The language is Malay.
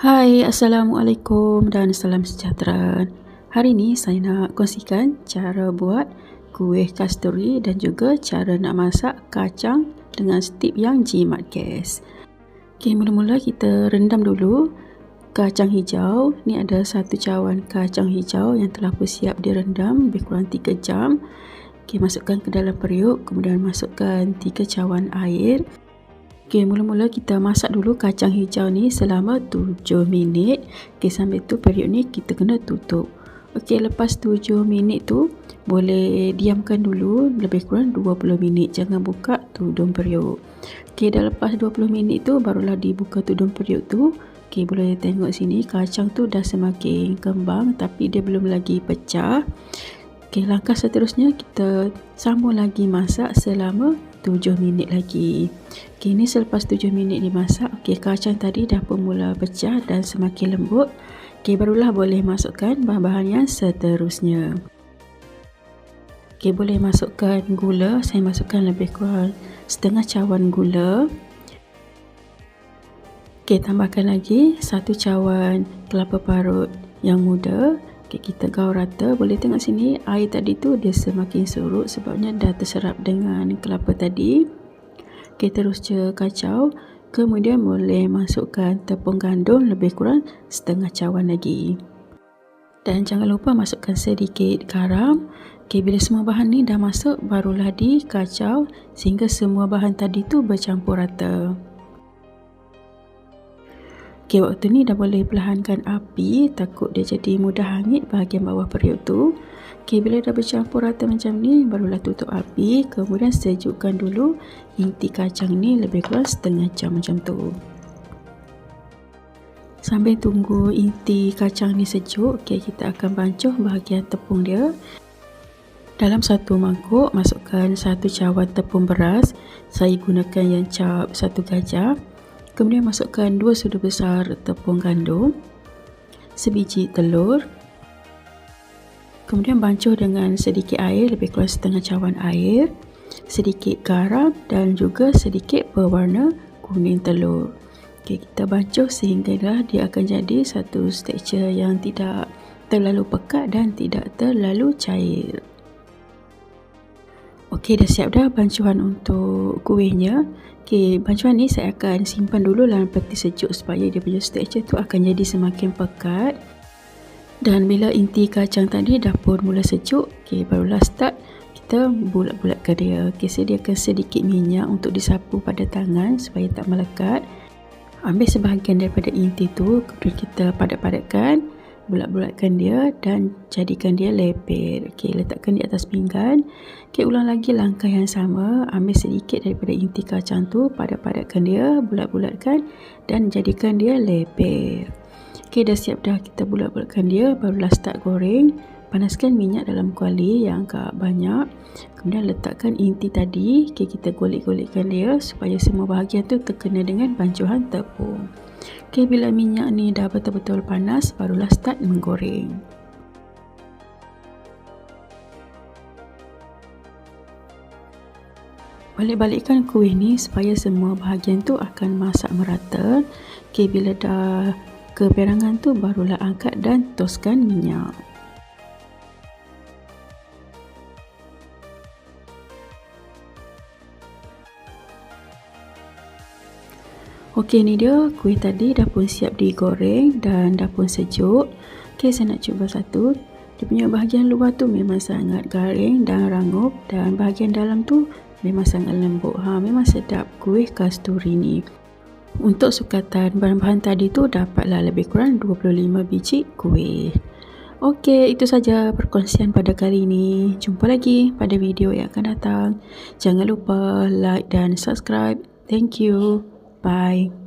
Hai, Assalamualaikum dan salam sejahtera. Hari ini saya nak kongsikan cara buat kuih kasturi dan juga cara nak masak kacang dengan stip yang jimat gas. Okey, mula-mula kita rendam dulu kacang hijau. Ni ada satu cawan kacang hijau yang telah pun siap direndam lebih kurang 3 jam. Okey, masukkan ke dalam periuk, kemudian masukkan 3 cawan air. Okey, mula-mula kita masak dulu kacang hijau ni selama 7 minit. Okey, sambil tu periuk ni kita kena tutup. Okey, lepas 7 minit tu boleh diamkan dulu lebih kurang 20 minit. Jangan buka tudung periuk. Okey, dah lepas 20 minit tu barulah dibuka tudung periuk tu. Okey, boleh tengok sini kacang tu dah semakin kembang tapi dia belum lagi pecah. Okey, langkah seterusnya kita sambung lagi masak selama 7 minit lagi. Okey, ni selepas 7 minit dimasak, okey kacang tadi dah pun mula pecah dan semakin lembut. Okey, barulah boleh masukkan bahan-bahan yang seterusnya. Okey, boleh masukkan gula. Saya masukkan lebih kurang setengah cawan gula. Okey, tambahkan lagi satu cawan kelapa parut yang muda. Okay, kita gaul rata. Boleh tengok sini air tadi tu dia semakin surut sebabnya dah terserap dengan kelapa tadi. Okay, terus je kacau. Kemudian boleh masukkan tepung gandum lebih kurang setengah cawan lagi. Dan jangan lupa masukkan sedikit garam. Okay, bila semua bahan ni dah masuk, barulah dikacau sehingga semua bahan tadi tu bercampur rata. Okey, waktu ni dah boleh perlahankan api takut dia jadi mudah hangit bahagian bawah periuk tu. Okey, bila dah bercampur rata macam ni, barulah tutup api. Kemudian sejukkan dulu inti kacang ni lebih kurang setengah jam macam tu. Sambil tunggu inti kacang ni sejuk, okay, kita akan bancuh bahagian tepung dia. Dalam satu mangkuk, masukkan satu cawan tepung beras. Saya gunakan yang cap satu gajah. Kemudian masukkan 2 sudu besar tepung gandum, sebiji telur. Kemudian bancuh dengan sedikit air, lebih kurang setengah cawan air, sedikit garam dan juga sedikit pewarna kuning telur. Okay, kita bancuh sehinggalah dia akan jadi satu tekstur yang tidak terlalu pekat dan tidak terlalu cair. Okey, dah siap dah bancuan untuk kuihnya. Okey, bancuan ni saya akan simpan dulu dalam peti sejuk supaya dia punya tekstur tu akan jadi semakin pekat. Dan bila inti kacang tadi dah pun mula sejuk, okey, barulah start kita bulat-bulatkan dia. Okey, sediakan sedikit minyak untuk disapu pada tangan supaya tak melekat. Ambil sebahagian daripada inti tu, kemudian kita padat-padatkan bulat-bulatkan dia dan jadikan dia lepir. Okey, letakkan di atas pinggan. Okey, ulang lagi langkah yang sama. Ambil sedikit daripada inti kacang tu, padat-padatkan dia, bulat-bulatkan dan jadikan dia lepir. Okey, dah siap dah kita bulat-bulatkan dia, barulah start goreng. Panaskan minyak dalam kuali yang agak banyak. Kemudian letakkan inti tadi. Okey, kita golek-golekkan dia supaya semua bahagian tu terkena dengan bancuhan tepung. Okay, bila minyak ni dah betul-betul panas, barulah start menggoreng. Balik-balikkan kuih ni supaya semua bahagian tu akan masak merata. Okay, bila dah keperangan tu, barulah angkat dan toskan minyak. Okey ni dia kuih tadi dah pun siap digoreng dan dah pun sejuk. Okey saya nak cuba satu. Dia punya bahagian luar tu memang sangat garing dan rangup dan bahagian dalam tu memang sangat lembut. Ha memang sedap kuih kasturi ni. Untuk sukatan bahan-bahan tadi tu dapatlah lebih kurang 25 biji kuih. Okey, itu saja perkongsian pada kali ini. Jumpa lagi pada video yang akan datang. Jangan lupa like dan subscribe. Thank you. Bye.